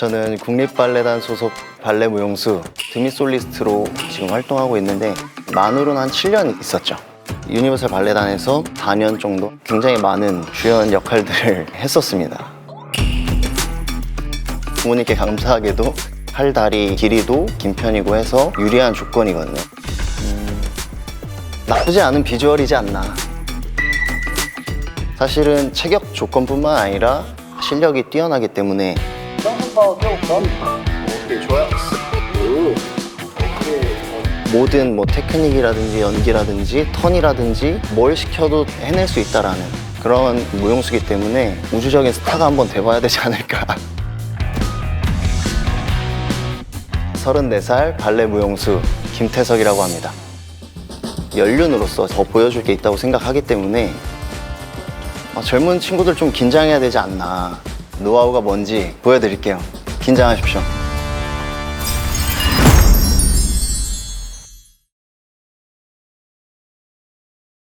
저는 국립발레단 소속 발레 무용수 드미 솔리스트로 지금 활동하고 있는데 만으로는 한 7년 있었죠. 유니버설 발레단에서 4년 정도 굉장히 많은 주연 역할들을 했었습니다. 부모님께 감사하게도 팔, 다리 길이도 긴 편이고 해서 유리한 조건이거든요. 음, 나쁘지 않은 비주얼이지 않나. 사실은 체격 조건뿐만 아니라 실력이 뛰어나기 때문에 오케이 좋아요. 모든 뭐 테크닉이라든지 연기라든지 턴이라든지 뭘 시켜도 해낼 수 있다라는 그런 무용수기 때문에 우주적인 스타가 한번 돼봐야 되지 않을까. 34살 발레 무용수 김태석이라고 합니다. 연륜으로서 더 보여줄 게 있다고 생각하기 때문에 아, 젊은 친구들 좀 긴장해야 되지 않나. 노하우가 뭔지 보여드릴게요. 긴장하십시오.